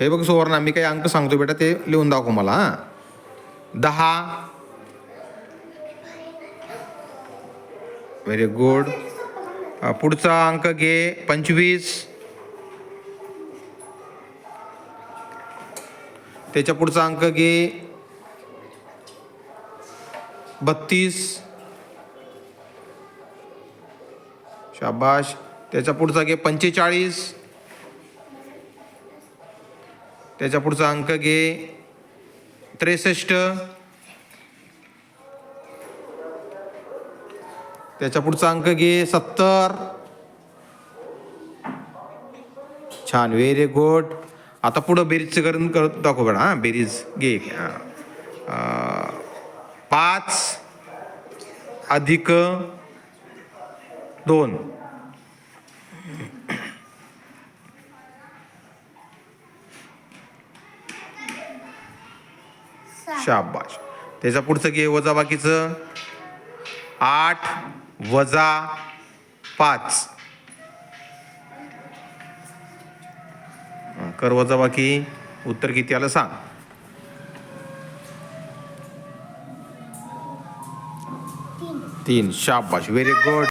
हे बघ सुवर्णा मी काही अंक सांगतो बेटा ते लिहून दाखव मला हां. दहा. व्हेरी गुड पुढचा अंक घे पंचवीस. त्याच्या पुढचा अंक घे बत्तीस. शाबाश. त्याच्या पुढचा घे पंचेचाळीस. त्याच्या पुढचा अंक घे. त्रेसष्ट. त्याच्या पुढचा अंक घे. सत्तर. छान. व्हेरी गुड आता पुढं बेरीजचं करून कर दाखव बरं. हां बेरीज घे. पाच अधिक दोन. शाबाश. त्याच्या पुढचं घे वजा बाकीचं. आठ वजा पाच. कर वजा बाकी. उत्तर किती आलं सांग. तीन. शाबाश. Very good